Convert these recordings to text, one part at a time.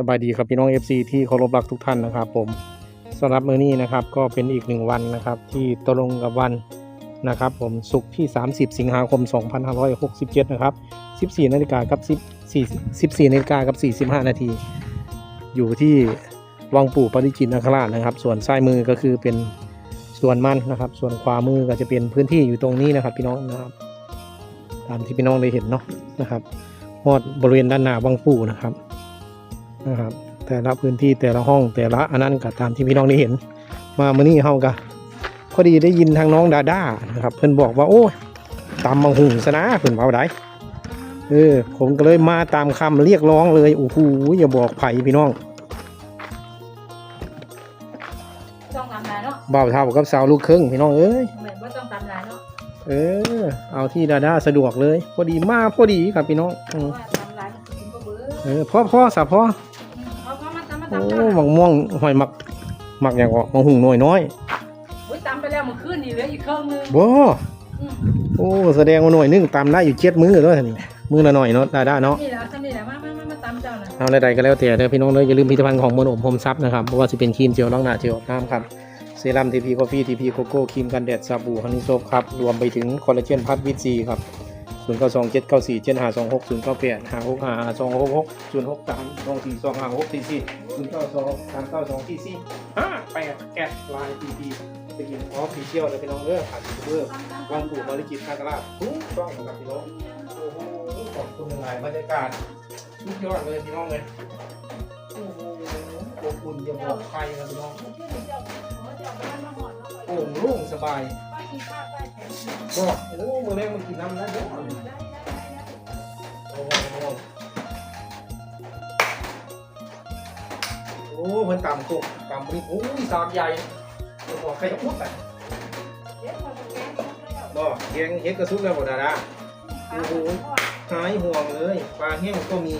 สบายดีครับพี่น้อง FC ที่เคารพรักทุกท่านนะครับ ผมสำหรับมื้อนี้นะครับก็เป็นอีกหนึ่งวันนะครับ ที่ตรงกับวันนะครับ ผมศุกร์ที่ 30 สิงหาคม 2567 นะครับ 14นาฬิกากับ10 14นาฬิกากับ 45 นาที อยู่ที่วังปู่ปริจิตนคราชนะครับ ส่วนซ้ายมือก็คือเป็นส่วนมันนะครับ ส่วนขวามือก็จะเป็นพื้นที่อยู่ตรงนี้นะครับ พี่น้องนะครับ ตามที่พี่น้องได้เห็นเนาะนะครับหอดบริเวณด้านหน้าวังปู่นะครับ นะครับ แต่ละพื้นที่แต่ละห้องแต่ละอันนั้นก็ตามที่พี่น้องได้เห็น มาเมื่อนี้เฮาก็พอดีได้ยินทางน้องดาด้านะครับ เพิ่นบอกว่าโอ้ยตำมังหุงซะนะเพิ่นเอาได้เออผมก็เลยมาตามคำเรียกร้องเลยโอ้โหอย่าบอกไผ่พี่น้องต้องทำลายเนาะบ่าวเท่ากับสาวลูกครึ่งพี่น้องเอ้ยเหมือนว่าต้องทำลายเนาะเออ เอาที่ดาด้าสะดวกเลย พอดีมาพอดีครับพี่น้องอืมว่าทำลายมันกินก็เบื่อเออพ่อพ่อสะพ่อ โอ้ทำได้หมักม่วงหอยหมักหมักอย่างก็มังหุงน้อยน้อยอุ้ยตำไปแล้วเมื่อคืนนี่เหลืออีกเครื่องนึงๆบ่อืมโอ้แสดงว่าหน่วยหนึงตำได้อยู่เจ็ดมือด้วยนี่มือละหน่อยเนาะได้ได้เนาะ นี่แหละทำนี่แหละมามามามาตำเจ้าน่ะเอาใดๆก็แล้วแต่เด้อพี่น้องเด้ออย่าลืมผลิตภัณฑ์ของมโนมพรมซับนะครับเพราะว่าจะเป็นครีมเจลล้างหน้าเจลอาบน้ำครับเซรั่มทีพีกาแฟทีพีโกโก้ครีมกันแดดสบู่ฮันนี่โซฟครับรวมไปถึงคอลลาเจนพัดวิตซีครับ ศูนย์เก้าสองเจ็ดเก้าสี่เจ็ดห้าสองหกศูนย์เก้าแปดห้าหกห้าสองหกหกศูนย์หกสามสองสี่สองห้าหกสี่สี่ศูนย์เก้าสองสามเก้าสองสี่สี่ห้าแปดแอดไลน์ทีพีสกินออฟฟิเชียลเลยพี่น้องเด้อผ่านยูทูบเบอร์วางปู่บริจิตรนาคราชถูกต้องครับพี่น้องโอ้โหขอบคุณยังไงบรรยากาศสุดยอดเลยพี่น้องเลยโอ้โหอบอุ่นอย่าบอกใครนะพี่น้องโอ่งโล่งสบาย ก็โอ้โหมื่อแรกมันกินน้ำแล้วเด้อโอ้โหโอ้โหมันต่ำตุกต่ำนี่โอ้ยสากใหญ่บอกใครจะพูดไปก็แกงเฮ็ดกระซุกแล้วบ่ดาดาโอ้โหหายห่วงเลยปลาแห้งก็มี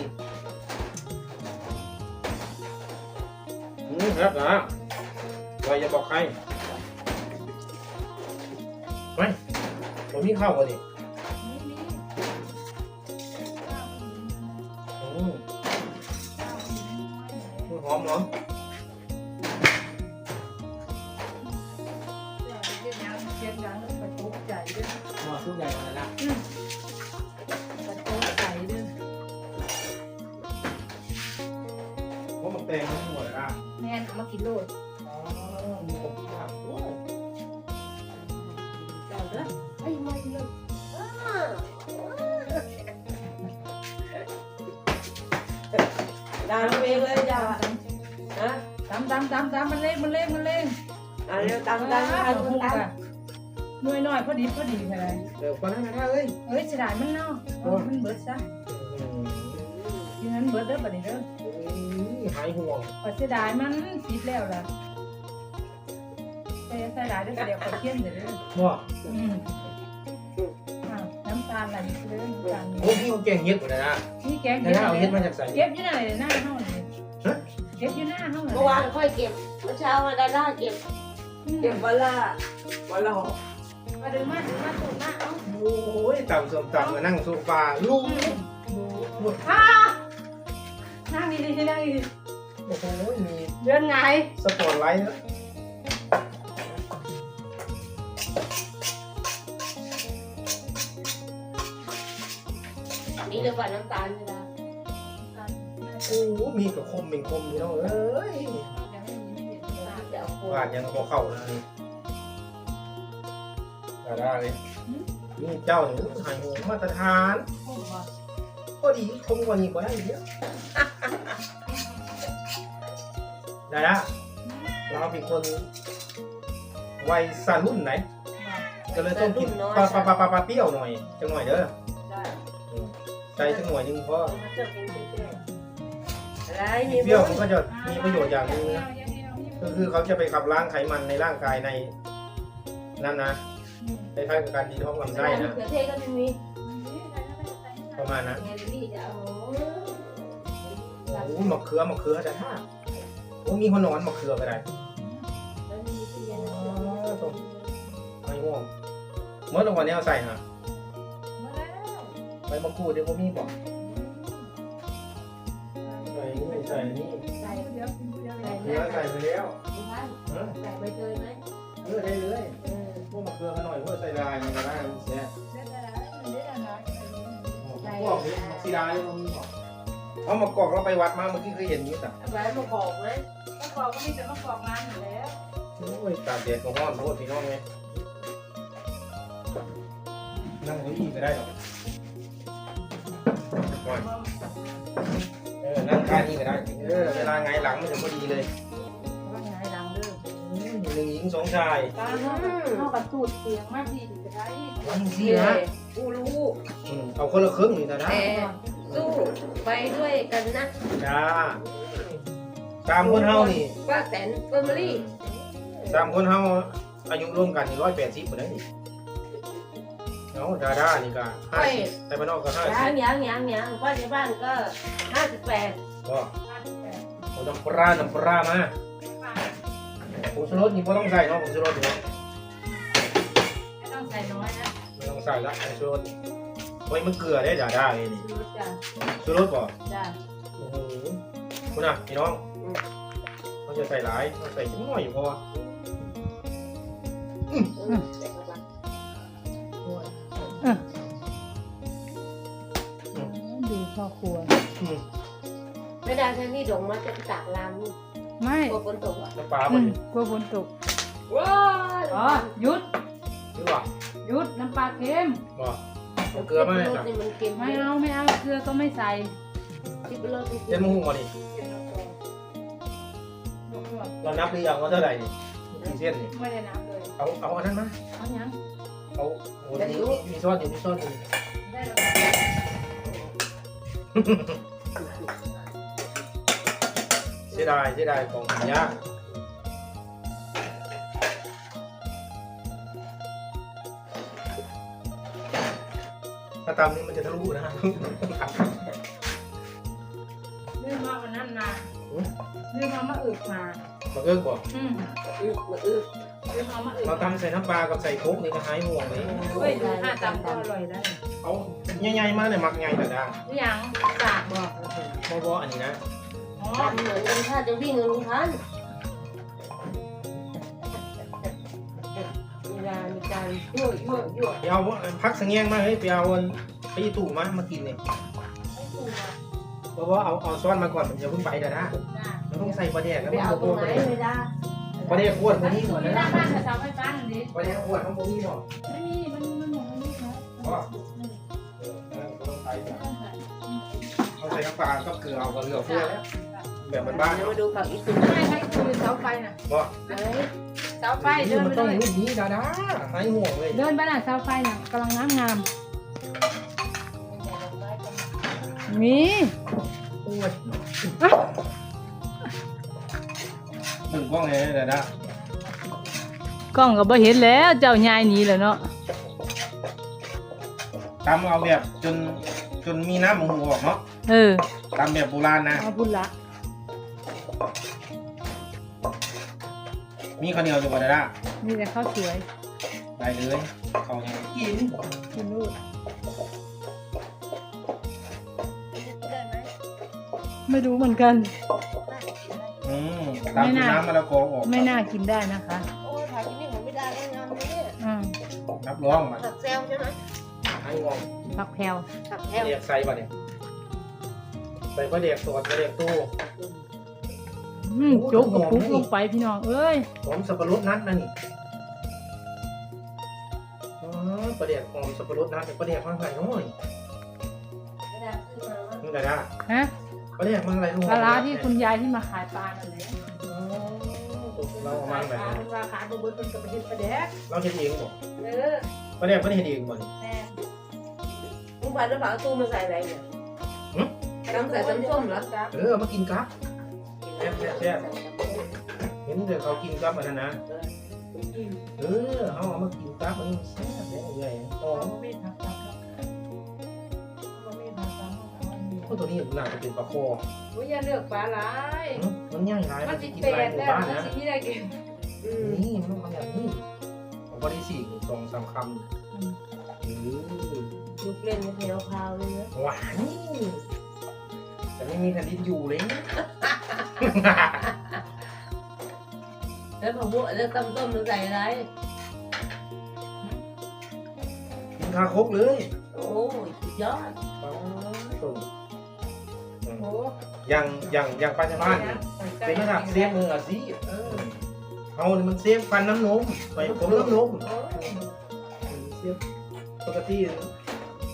อืมครับนะไว้อย่าบอกใคร ผมมีข้าวก่อนดิอืมหอมหอมม ดาวเองเลยจ้าฮะตำตำตำตำมันเล่งมันเล่งมันเล่งอะเร็วตามตามตามตามหน่วยหน้อยพอดีพอดีเท่าไรเดี๋ยวก่อนนะนะเอ้ยเฮ้ยเสียดายมันเนาะมันเบิดซะยังนั้นเบิดเด้อบัดนี้เด้อหายห่วงขอเสียดายมันปิดแล้วล่ะแต่เสียดายเด้อเดี๋ยวขอเขียนเด้อเด้อว่อืมาวน้ำตาลอะไรเด้อน้ำตาลโอ้พี่เขาเก่งเย็ดหมดเลยนะนี่แกงแต่ถ้าเอาเย็ดมาจากใส่เก็บอยู่ไหนหน้าเฮานี่เก็บอยู่หน้าเฮาเมื่อวานค่อยเก็บเมื่อเช้ามาดาด้าเก็บ เก็บวันละวันละหกมาดึงมาดึงมาตูดหน้าเอ้าโอ้ยต่ำสมต่ำมานั่งโซฟาลูกอ่านั่งดีๆนั่งดีโอ้โหมีๆเดินไงสปอร์ตไลท์นะ นี่เรียกว่าน้ำตาลเวลาโอ้โหมีกับคมเป็นคมพี่น้องเอ้ยจะเอาโควาดยังพอเข้านะนี่ได้ได้เลยนี่เจ้าเนี่ยหายห่วงมาตรฐานก็ดีคมกว่านี้ก็ได้เยอะได้ละเราเป็นคนวัยสรุ่นไหนก็เลยต้องกินปลาปลาปลาปลาปลาเปรี้ยวหน่อยจังหน่อยเด้อได้อืม ใส่จังหน่อยหนึงเพราะมันจะเป็นเปรี้ยวอะไรมีเปรี้ยวมันก็จะมีประโยชน์อย่างหนึงนะก็คือเขาจะไปขับล้างไขมันในร่างกายในนั่นนะคล้ายๆกับการดีท้องลำใช่ไส้มะนะเขือเทศก็ไม่มีประมาณนั้นเฮนรี่จะเอาโอ้มะเขือมะเขือจะท่าโอ้มีคนนอนมะเขือไปได้แล้วมีตู้เย็นไม่ง่วงเมื่อตรงวันนี้เอาใส่ฮะ ใบมะกรูดเดี๋ยวพวกมีบอกใส่นี่ใส่นี่ใส่เดี๋ยวกินเดี๋ยวใส่เกลือใส่ไปแล้วไม่ใช่เออใส่ใบเตยไหมเออได้เลยเออพวกมะเขือกันหน่อยพวกใส่ลายมันก็ได้มันแซ่บเดี๋ยวจะได้มันได้แล้วนะพวกนี้สีดาเลยมันบอกเอามากอกเราไปวัดมาเมื่อกี้เคยเห็นอยู่แต่ใบมะกอกไหมมะกอกก็มีแต่มะกอกงานอยู่แล้วโอ้ยตากแดดของพ่อโทษพี่น้องไงนั่งเก้าอี้ก็ได้หรอก ว่าเออนั่งท่านี้ก็ได้เออเวลาไงหลังมันจะพอดีเลยว่าไงดังเด้ออืมหนึ่งหญิงสองชาย ตาเข้าเข้ากับสูตรเสียงมากดีถึงจะได้วันนี้นี่นะกูรู้อืมเอาคนละครึ่งนี่นะนะแต่สู้ไปด้วยกันนะจ้าตามคนเฮานี่ป้าแตนเฟอร์มารี่ตามคนเฮาอายุร่วมกันร้อยแปดสิบคนได้นี่ เนาะดาด้านี่ก็ห้าสิบแต่บ้านนอกก็ห้าสิยังบยังยังยังป้าในบ้านก็ห้าสิบแปดก็เอาน้ำปลาน้ำปลามาผงชูรสนี่ไม่ต้องใส่เนาะผงชูรสนี่เนาะไม่ต้องใส่น้อยนะไม่ต้องใส่ละผงชูรสไว้มันเกลือได้ดาด้าเลยนี่ชูรสจ้ะชูรสบ่จ้ะโอ้โหคุณอะพี่น้องเขาจะใส่หลายเขาใส่น้อยอยู่พอ ด้แค่นี้ดงมาจะตากลามไม่กลัวฝนตกอะน้ำปลาบ่นี่กลัวฝนตกว้าอ๋อหยุดหรือว่าหยุดน้ำปลาเค็มบ่เอาเกลือมาเลยจ้ะนี่มันเค็มไม่เอาไม่เอาเกลือก็ไม่ใส่ที่เป็นรสเส้นมะฮุ่งบ่นี่เรานับหรือยังว่าเท่าไหร่นี่กี่เส้นนี่ไม่ได้น้ำเลยเอาเอาอันนั้นมาเอายัง เอาโอ้ยมีมีซ่อนอยู่มีซ่อนอยู่ได้แล้วเสียดายเสียดายของหายากถ้าตามนี้มันจะทะลุนะเรื่องมาวันนั้นมาเรื่องมามาอึกมามาเกินกว่าอืมอึกอึกเรื่องมามาอึกเราทำใส่น้ำปลากับใส่โคกนี่ก็หายห่วงเลยเฮ้ยดูหน้าตำก็อร่อยแล้วเอาใหญ่ๆมาเลยมักใหญ่แต่ดังนี่ยังสากบอกบ่บ่อันนี้นะ อ๋อทำเหมือนกันถ้าจะวิ่งลุงพันเวลามีการยั่วยั่วยั่วไปเอาพักสังเงียงมาเฮ้ยไปเอาอันไปอีตู่มามากินเนี่ยไม่ถูกอะเพราะว่าเอาเอาซ้อนมาก่อนอย่าเพิ่งไปแต่นะจ้าเราต้องใส่ปลาแดกแล้วไปมันเอาเอาตรตัวงไหปนลาแดกไม่ได้ปลาแดกขวดตรงนี้หมดที่แล้วหน้าบ้านกับเสาไฟฟ้าหนึ่งดิปลาแดกขวดทั้งพวกนี้หมดไม่มีมันมันหมดมันนี่ครับก็เออต้องใส่เขาใส่น้ำปลาก็เกลือเอากับเรือเพื่อแล้ว แบบบ้านๆเดี๋ยวเนาะมาดูผักอีกทีไม่ใช่คือเสาไฟน่ะบ่ไหนเสาไฟนี่เดินมันไปต้องเลยรุ่นนี้ดาดาหายห่วงเลยเดินไปน่ะเสาไฟน่ะกำลังงามงามมีโอ้ยถึงกล้องเลยดาดากล้องก็บ่เห็นแล้วเจ้ายายหนีแล้วเนาะตำเอาแบบจนจนมีน้ำหมูออกเนาะเออตำแบบโบราณนะเอาบุญละ มีข้าวเหนียวอยู่บ่ดาดามีแต่ข้าวสวยได้เลยเขายังกินกินลูกไม่รู้เหมือนกัน อืมตามไม่น่า น้ำมะละกอออกไม่น่ากินได้นะคะ โอ้ยผักนี่ผมไม่ได้ได้งานเลยเนี่ยอืมรับรองมันผักแซวใช่ไหมให้งงผักแพรวผักแซปลาวเด็กใส่ป่ะเนี่ยใส่ปลาเด็กสดปลาเด็กตู้ อืมจุกกับปุ๊กลงไปพี่น้องเอ้ยหอมสับปะรดนัดนะนี่อ๋อปลาเด็กหอมสับปะรดนัดแต่ปลาเด็กมันใส่น้อยไม่ได้ซื้อมาว่านี่ดาดาฮะปลาเด็กมันอะไรลูกปลาร้าที่คุณยายที่มาขายปลานั่นแหละอ๋อเราเอามาแบบปลานี้เป็นราคาตัวบนเป็นกระดิ่งปลาแดกเราเห็นเองบ่เออปลาเด็กมันเห็นเองบ่นี่แม่ลุงพันแล้วผักตู้มาใส่อะไรเนี่ยต้องใส่น้ำส้มเหรอครับเออเอามากินกับ แซ่บแซ่บแซ่บเห็นเดี๋ยวเขากินกับอันนั้นนะเออเอาเอามากินกับอันนี้แซ่บแซ่บใหญ่หอมไม่ทำครับไม่ทำครับพวกตัวนี้น่าจะเป็นปลาคอโอ้ยอย่าเลือกปลาหลายหึมันย่างหลายมัมันนสิจะกินเปหลายดหมู่แล้วบ้านมันนะสิมีได้กินอืมนี่มันต้องทำแบบนี้ของบริสี่สองสามคำอือลูกเล่นแถวพาวเลยนะหวานแต่ไม่มีแผ่นดินอยู่เลย แล้วผักบัวแล้วต้มต้มมันใส่อะไร กินคาคกเลยโอ้ยสุดยอดโอ้อย่างอย่างอย่างปัจจุบันนี่เป็นระดับเซฟมืออาชีพเออเอานี่มันเซฟฟันน้ำนมไปผมน้ำนมโอ้ยเซฟปกติ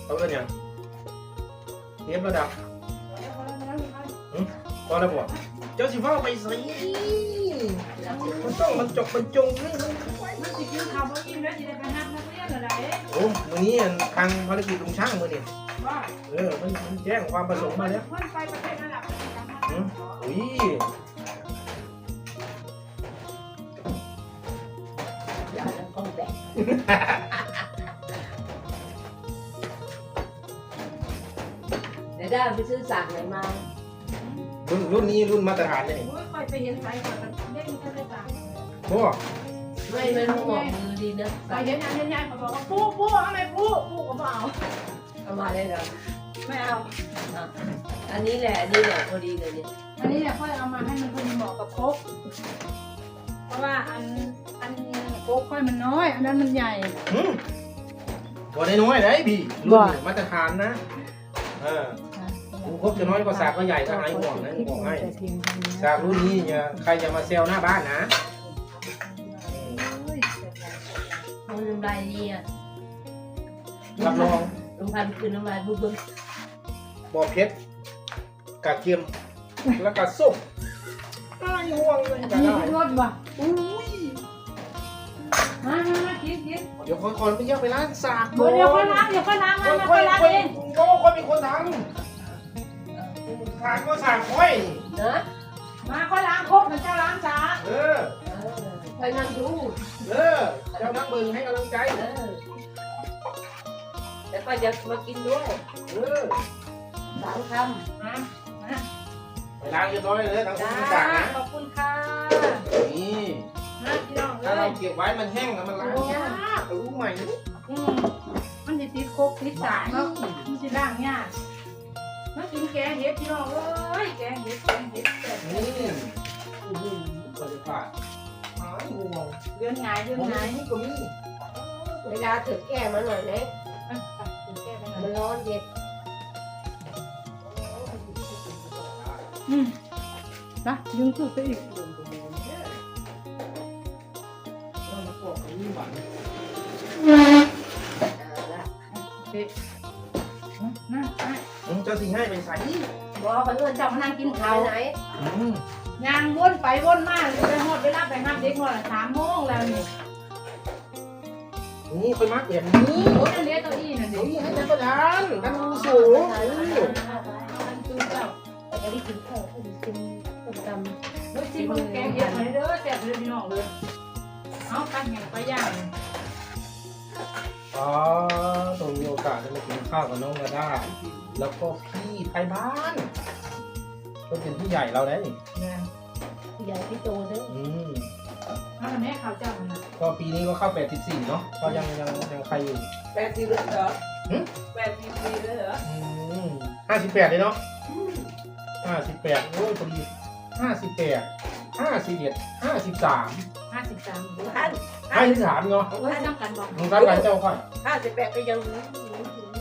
เขาเป็นอย่างเซฟระดับพอแล้วบ่ เจ้าสิฟ้าไปใส่มันต้องมันจบมันจงนี่มันมันสิกินข้าวบ่อิ่มแล้วสิได้ไปหานักเรียนอะไรโอ้มื้อนี้ทางภารกิจลุงช่างมื้อนี้ว่าเออมันมันแจ้งความประสงค์มาแล้วเพิ่นไปประเทศระดับอืมอุ้ยอย่าแล้วก็แบกเดี๋ยวได้ไปซื้อสากไหนมา รุ่นรุ่นนี้รุ่นมาตรฐานเลยโอ้ยค่อยไปเห็นสายก่อนมันเด้งก็ได้ตามบ่ไม่ไม่รู้หมอกมือดีนะไปเห็นยายเห็นยายเขาบอกว่าปูปูทำไมปูปูก็บ่เอาเอามาได้แล้วไม่เอาอะอันนี้แหละอันนี้แหละพอดีเลยเนี่ยอันนี้เนี่ยค่อยเอามาให้มันพอดีเหมาะกับโคกเพราะว่าอันอันโคกค่อยมันน้อย อันนั้นมันใหญ่หืมบ่ได้น้อยได้พี่รุ่นนี้มาตรฐานนะเออกู ครบจะน้อยกว่าสากก็ใหญ่ถ้าไอ้ห่วงนะบอกให้สากรุ่นนี้อย่าใครจะมาเซลหน้าบ้านนะอืมมันน้ำลายดีอะรับรองลุงพันธุ์คือน้ำลายบึ้บึ้บ่เผ็ดกระเทียมแล้วก็ส้มไอ้ห่วงเลยก็มีได้รสบ่อุ้ยมามามากินกินเดี๋ยวค่อยๆไปเยี่ยมไปร้านสากเดี๋ยวเดี๋ยวค่อยล้างเดี๋ยวค่อยล้างมาค่อยมาค่ค่ออยยล้างค่อยเองก็ค่อยเป็นคนทำ สากก็สากค่อย นะมาค่อยล้างโคกมันเจ้าล้างจานเออ คอยนั่งดูเออ เจ้านักเบิงให้กำลังใจ เออแล้วก็จะมากินด้วยเออ สามคมามาไปล้างเรียบร้อยเลยทั้งคุณจ้าทั้งสากนะ ขอบคุณค่ะนี่มาพี่น้องเลถ้าเรายเก็บไว้มันแห้งแล้วมันล้างยากรู้ไหมอืมมันจะติดโคกติดสากเนาะมันจะล้างยาก มากินแกงเห็ดพี่น้องเอ้ยแกงเห็ดแกงเห็ดแต่นี่อื้อหือบริการหายงวงเดือนไงเดือนมองไงนี่ก็มีำเวลาถึงแก้มาหน่อยไหมอะไปกินแกงไปหน่มัอนยร้อนเย็นอืมนะยึงสุดไปอีกาสิให้ไปใส่บอกไปเอื้อนเจ้ามานั่งกินไปข้าวไหนอืมยางวนไปวนมาไปหอดเวลาไปห้ามเด็กหอดละสามโมงแล้วนี่นี่ค่อยมักแบบนี้โอ้ยเลี้ยตัวอี้น่ะเดี๋เด็ยวกนี้ให้ท่านประธานท่านผู้สูงมันจูเจ้าแต่ก็ได้กินข้าวก็ได้กินต้มตำเฮ้ยชิมมึงแกงเห็ดหน่อยเด้อแซ่บเลยพี่น้องเลยเอาตั้งแห่งไปย่างอ๋อตรงมีโอกาสได้มากินข้าวกับน้องกระด้า แล้วก็พี่ไทยบ้านก็เป็นพี่ใหญ่เราได้นี่นะผู้ใหญ่พี่โตเด้ออืมเอาแม่ข้าวเจ้ามันนะก็ปีนี้ก็เข้า 84 เนาะก็ยังยังยังใครอยู่ แปดสิบเหรอหึ แปดสิบปีเลยเหรออืม58 เลยเนาะ58 โอ้ยพอดี58 51 53 ห้าสิบสามท่าน53เนาะเฮ้ยต้องกันบอกมึงรับกันเจ้าค่อย ห้าสิบแปดก็ยัง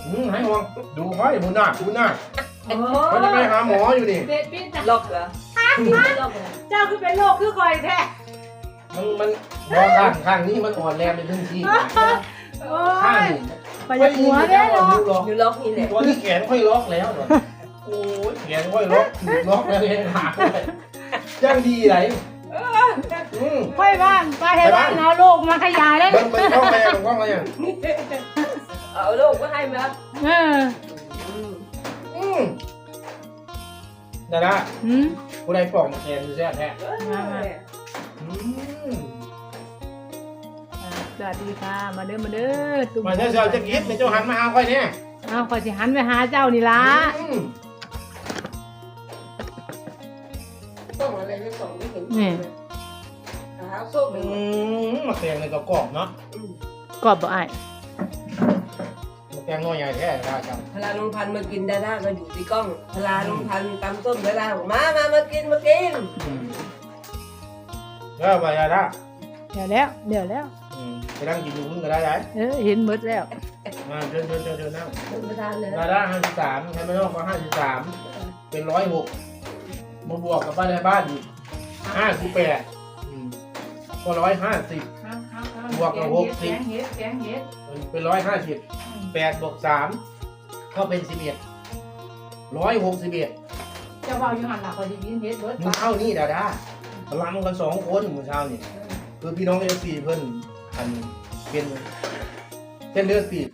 อืมให้ห่วงดูค่อยบุญนาบุญนาโอ้เขาจะไปหาหมออยู่นี่เด็ดปิ้นจ้ะล็อกเหรอไม่ล็อกเหรอเจ้าคือเป็นโรคคือคอยแท้มันมันบอข้างข้างนี้มันอ่อนแรงไปทึงที่โอ้ข้างยนี้ไปจากหัวเด้อไม่เนาะมีล็อกอยู่ล็อกนี่แหละตัวนี้แขนค่อยล็อกแล้วเหรอโอ้ยแขนค่อยล็อกถูกล็อกแล้วเองหาเลยยังดีไหนอืมค่อยบ้านไปให้บ้านเอาโรคมาขยายเลยมันมันกล้องอะไรมันกล้องอะไรอะ เอาลูกก็ให้มาเอออืมดาดาหืมผู้ใดปอกมาแขนดูแซ่บแท้มามาอืมอ่าสวัสดีค่ะ มาเด้อมาเด้อตุ้มาเจ้าเจ้าจะกินเดี๋ยวเจ้าหันมาหาค่อยเนี่ยเอาขอยสิหันไปหาเจ้านี่ล่ะอืมต้องอะไรไม่ส่งไม่เห็นหาส้มอืมมาแขนในกระกรอบเนาะ กรอบบ่อ้ายมา แตงน้อยใหญ่แท้ได้จังพลาลุงพันธุ์มากินดาด้าก็อยู่ที่กล้องพลาลุงพันธุ์ตำส้มดาด้าบอกมามามากินมากินแล้วไปได้เดี๋ยวแล้วเดี๋ยวแล้วไปนั่งกินอยู่มึงก็ได้ได้เออเห็นหมดแล้ว มาเชิญเชิญเชิญเชิญนั่งท่านประธานเลยดาด้าห้าสิบสามใช่ไหมน้องก็ห้าสิบสามเป็นร้อยหกมาบวกกับบ้านในบ้านอีกห้าสิบแปดก็ร้อยห้าสิบ บวกกับหกสิบ แกงเห็ดแกงเห็ดเป็นร้อยห้าสิบ แปดบวกสามก็เป็นสิบเอ็ดร้อยหกสิบเอ็ดเจะว่าอยู่หันหลังพอดีกินเห็ดเบิดมึงเข้านี่ดาด้าพลังกันสองคนมึงเช้านี่คือพี่น้องเอฟซีเพิ่นอันเป็นเส้นเลือดตีบ